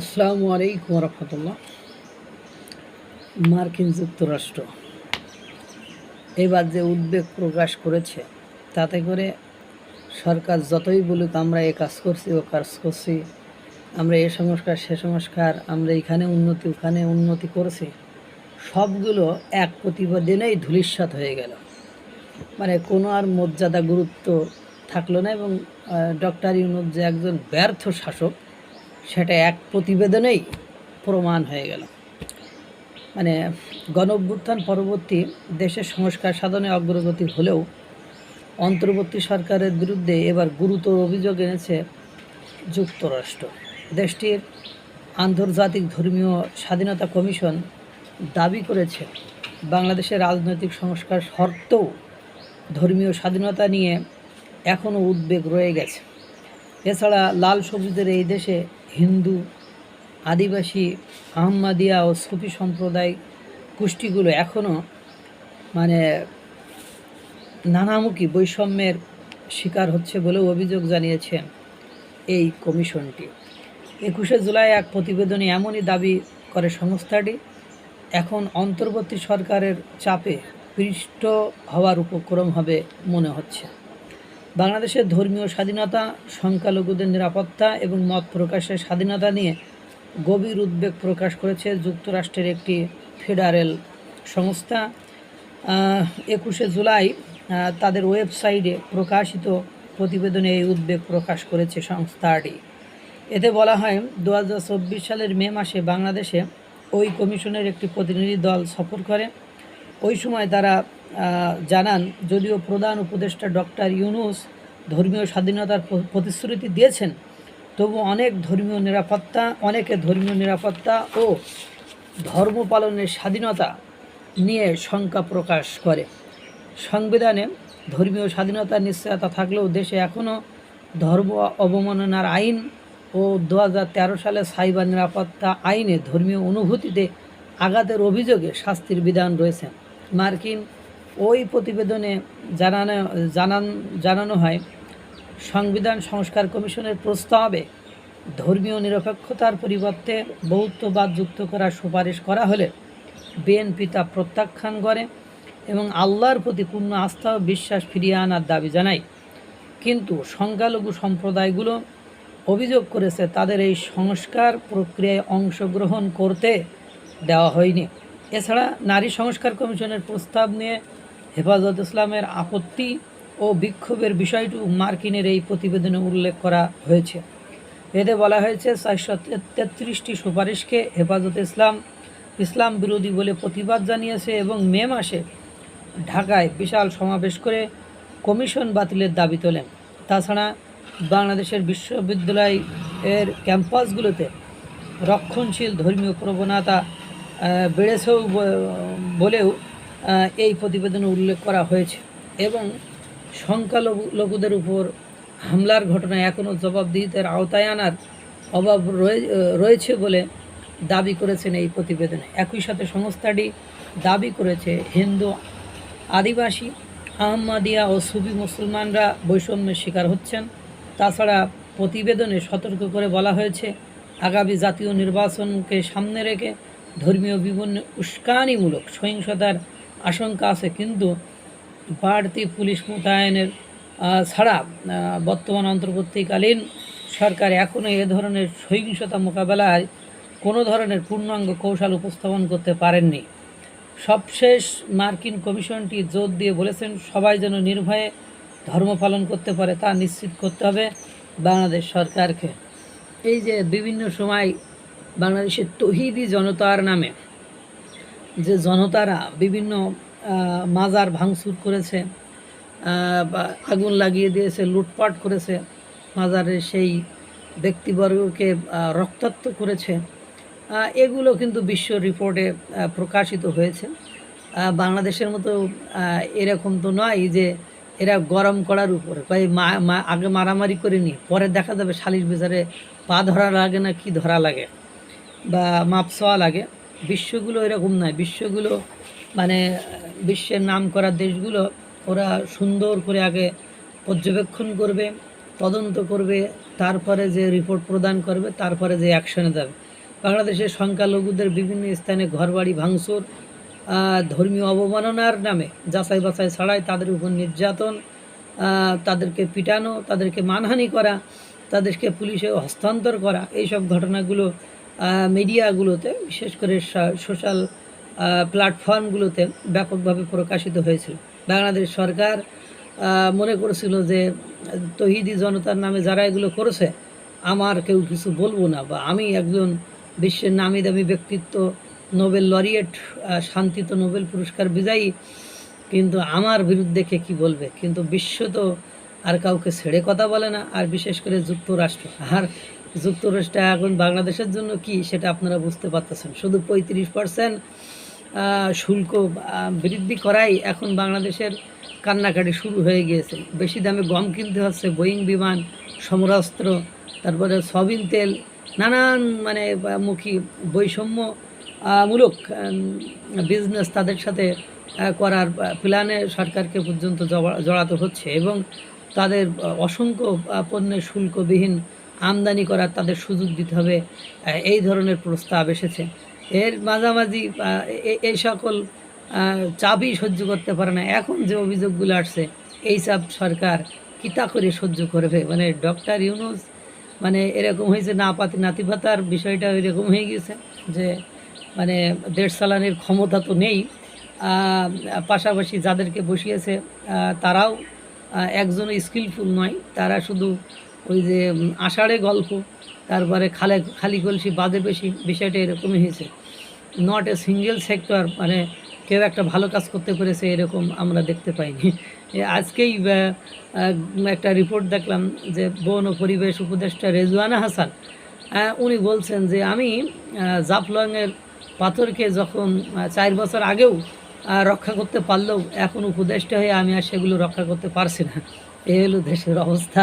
আসসালামু আলাইকুম রহমতুল্লাহ মার্কিন যুক্তরাষ্ট্র এবার যে উদ্বেগ প্রকাশ করেছে, তাতে করে সরকার যতই বলুক আমরা এ কাজ করছি, ও কাজ করছি, আমরা এ সংস্কার, সে সংস্কার, আমরা এখানে উন্নতি, ওখানে উন্নতি করেছি, সবগুলো এক প্রতিবেদনেই ধূলিসাৎ হয়ে গেল। মানে কোনো আর মর্যাদা গুরুত্ব থাকল না এবং ডক্টর ইউনুস যে একজন ব্যর্থ শাসক সেটা এক প্রতিবেদনেই প্রমাণ হয়ে গেল। মানে গণ পরবর্তী দেশের সংস্কার সাধনে অগ্রগতি হলেও অন্তর্বর্তী সরকারের বিরুদ্ধে এবার গুরুতর অভিযোগ এনেছে যুক্তরাষ্ট্র। দেশটির আন্তর্জাতিক ধর্মীয় স্বাধীনতা কমিশন দাবি করেছে, বাংলাদেশের রাজনৈতিক সংস্কার সত্ত্বেও ধর্মীয় স্বাধীনতা নিয়ে এখনও উদ্বেগ রয়ে গেছে। এছাড়া লাল সবুজের এই দেশে হিন্দু, আদিবাসী, আহম্মাদিয়া ও সুফি সম্প্রদায় গোষ্ঠীগুলো এখনও মানে নানামুখী বৈষম্যের শিকার হচ্ছে বলেও অভিযোগ জানিয়েছেন এই কমিশনটি। একুশে জুলাই এক প্রতিবেদনে এমনই দাবি করে সংস্থাটি, এখন অন্তর্বর্তী সরকারের চাপে পৃষ্ঠ হওয়ার উপক্রম হবে মনে হচ্ছে। বাংলাদেশের ধর্মীয় স্বাধীনতা, সংখ্যালঘুদের নিরাপত্তা এবং মত প্রকাশের স্বাধীনতা নিয়ে গভীর উদ্বেগ প্রকাশ করেছে যুক্তরাষ্ট্রের একটি ফেডারেল সংস্থা। একুশে জুলাই তাদের ওয়েবসাইটে প্রকাশিত প্রতিবেদনে এই উদ্বেগ প্রকাশ করেছে সংস্থাটি। এতে বলা হয় দু হাজার চব্বিশ সালের মে মাসে বাংলাদেশে ওই কমিশনের একটি প্রতিনিধি দল সফর করে। ওই সময় তারা জানান, যদিও প্রধান উপদেষ্টা ডক্টর ইউনুস ধর্মীয় স্বাধীনতার প্রতিশ্রুতি দিয়েছেন, তবু অনেক ধর্মীয় নিরাপত্তা, অনেকে ধর্মীয় নিরাপত্তা ও ধর্ম পালনের স্বাধীনতা নিয়ে শঙ্কা প্রকাশ করে। সংবিধানে ধর্মীয় স্বাধীনতার নিশ্চয়তা থাকলেও দেশে এখনও ধর্ম অবমাননার আইন ও দু হাজার তেরো সালে সাইবার নিরাপত্তা আইনে ধর্মীয় অনুভূতিতে আঘাতের অভিযোগে শাস্তির বিধান রয়েছে। মার্কিন ওই প্রতিবেদনে জানানো, জানান, জানানো হয়, সংবিধান সংস্কার কমিশনের প্রস্তাবে ধর্মীয় নিরপেক্ষতার পরিবর্তে বহুত্ববাদ যুক্ত করার সুপারিশ করা হলে বিএনপি তা প্রত্যাখ্যান করে এবং আল্লাহর প্রতি পূর্ণ আস্থা ও বিশ্বাস ফিরিয়ে আনার দাবি জানায়। কিন্তু সংখ্যালঘু সম্প্রদায়গুলো অভিযোগ করেছে তাদের এই সংস্কার প্রক্রিয়ায় অংশগ্রহণ করতে দেওয়া হয়নি। এছাড়া নারী সংস্কার কমিশনের প্রস্তাব নিয়ে হেফাজত ইসলামের আপত্তি ও বিক্ষোভের বিষয়টি মার্কিনের এই প্রতিবেদনে উল্লেখ করা হয়েছে। এতে বলা হয়েছে, চারশো তেত্রিশটি সুপারিশকে হেফাজত ইসলাম ইসলাম বিরোধী বলে প্রতিবাদ জানিয়েছে এবং মে মাসে ঢাকায় বিশাল সমাবেশ করে কমিশন বাতিলের দাবি তোলেন। তাছাড়া বাংলাদেশের বিশ্ববিদ্যালয় এর ক্যাম্পাসগুলোতে রক্ষণশীল ধর্মীয় প্রবণতা বেড়েছেও বলেও এই প্রতিবেদনে উল্লেখ করা হয়েছে। এবং সংখ্যালঘু লোকদের উপর হামলার ঘটনায় এখনও জবাবদিহিতার আওতায় আনার অভাব রয়ে- রয়েছে বলে দাবি করেছেন এই প্রতিবেদনে। একই সাথে সংস্থাটি দাবি করেছে, হিন্দু আদিবাসী আহম্মাদিয়া ও সুফি মুসলমানরা বৈষম্যের শিকার হচ্ছেন। তাছাড়া প্রতিবেদনে সতর্ক করে বলা হয়েছে, আগামী জাতীয় নির্বাচনকে সামনে রেখে ধর্মীয় বিভিন্ন উস্কানিমূলক সহিংসতার আশঙ্কা আছে, কিন্তু বাড়তি পুলিশ মোতায়েনের ছাড়া বর্তমান অন্তর্বর্তীকালীন সরকার এখনও এ ধরনের সহিংসতা মোকাবেলায় কোনো ধরনের পূর্ণাঙ্গ কৌশল উপস্থাপন করতে পারেননি। সবশেষ মার্কিন কমিশনটি জোর দিয়ে বলেছেন, সবাই যেন নির্ভয়ে ধর্ম পালন করতে পারে তা নিশ্চিত করতে হবে বাংলাদেশ সরকারকে। এই যে বিভিন্ন সময় বাংলাদেশের তহিদি জনতার নামে যে জনতারা বিভিন্ন মাজার ভাঙচুর করেছে আগুন লাগিয়ে দিয়েছে, লুটপাট করেছে। মাজারের সেই ব্যক্তিবর্গকে রক্তাক্ত করেছে। এগুলো কিন্তু বিশ্ব রিপোর্টে প্রকাশিত হয়েছে। বাংলাদেশের মতো এরকম তো নয় যে এরা গরম করার উপরে ভাই মা আগে মারামারি করে নি পরে দেখা যাবে সালিশ বিচারে পা ধরা লাগে না, কি ধরা লাগে, বা মাপ ছোঁয়া লাগে। বিশ্বগুলো এরকম নয়, বিশ্বগুলো মানে বিশ্বের নাম করা দেশগুলো ওরা সুন্দর করে আগে পর্যবেক্ষণ করবে, তদন্ত করবে, তারপরে যে রিপোর্ট প্রদান করবে, তারপরে যে অ্যাকশনে যাবে। বাংলাদেশের সংখ্যালঘুদের বিভিন্ন স্থানে ঘরবাড়ি ভাঙচুর ধর্মীয় অবমাননার নামে যাচাই বাছাই ছাড়াই তাদের উপর নির্যাতন তাদেরকে পিটানো, তাদেরকে মানহানি করা, তাদেরকে পুলিশে হস্তান্তর করা, এইসব ঘটনাগুলো মিডিয়াগুলোতে, বিশেষ করে সোশ্যাল প্ল্যাটফর্মগুলোতে ব্যাপকভাবে প্রকাশিত হয়েছিল। বাংলাদেশ সরকার মনে করেছিল যে, তহিদি জনতার নামে যারা এগুলো করেছে, আমার কেউ কিছু বলব না বা আমি একজন বিশ্বের নামি দামি ব্যক্তিত্ব, নোবেল লরিয়েট শান্তি তো নোবেল পুরস্কার বিজয়ী, কিন্তু আমার বিরুদ্ধে কে কী বলবে? কিন্তু বিশ্ব তো আর কাউকে ছেড়ে কথা বলে না, আর বিশেষ করে যুক্তরাষ্ট্র। আর যুক্তরাষ্ট্র এখন বাংলাদেশের জন্য কি, সেটা আপনারা বুঝতে পারতেছেন। শুধু পঁয়ত্রিশ পার্সেন্ট শুল্ক বৃদ্ধি করাই এখন বাংলাদেশের কান্নাকাটি শুরু হয়ে গিয়েছে। বেশি দামে গম কিনতে হচ্ছে, বোয়িং বিমান, সমরাস্ত্র, তারপরে সয়াবিন তেল, নানান মানে মুখী বৈষম্য মূলক বিজনেস তাদের সাথে করার প্ল্যানে সরকারকে পর্যন্ত জড়াতে হচ্ছে এবং তাদের অসংখ্য পণ্যের শুল্কবিহীন আমদানি করার তাদের সুযোগ দিতে হবে। এই ধরনের প্রস্তাব এসেছে। এর মাঝামাঝি এই সকল চাপই সহ্য করতে পারে না। এখন যে অভিযোগগুলো আসছে এই চাপ সরকার কিতা করে সহ্য করবে? মানে ডক্টর ইউনুস মানে এরকম হয়েছে না পাতি নাতি পাতার বিষয়টা এরকম হয়ে গেছে যে মানে দেশ চালানোর ক্ষমতা তো নেই। পাশাপাশি যাদেরকে বসিয়েছে তারাও আহ, একজনও স্কিলফুল নয়। তারা শুধু ওই যে আষাঢ়ে গল্প, তারপরে খালে, খালি কলসি বাদে বেশি, বিষয়টা এরকমই হয়েছে। নট এ সিঙ্গেল সেক্টর মানে কেউ একটা ভালো কাজ করতে পেরেছে এরকম আমরা দেখতে পাইনি। আজকেই একটা রিপোর্ট দেখলাম যে বন ও পরিবেশ উপদেষ্টা রেজওয়ানা হাসান উনি বলছেন যে আমি জাফলংয়ের পাথরকে যখন চার বছর আগেও রক্ষা করতে পারলেও, এখন উপদেষ্টা হয়ে আমি আর সেগুলো রক্ষা করতে পারছি না। এ হলো দেশের অবস্থা।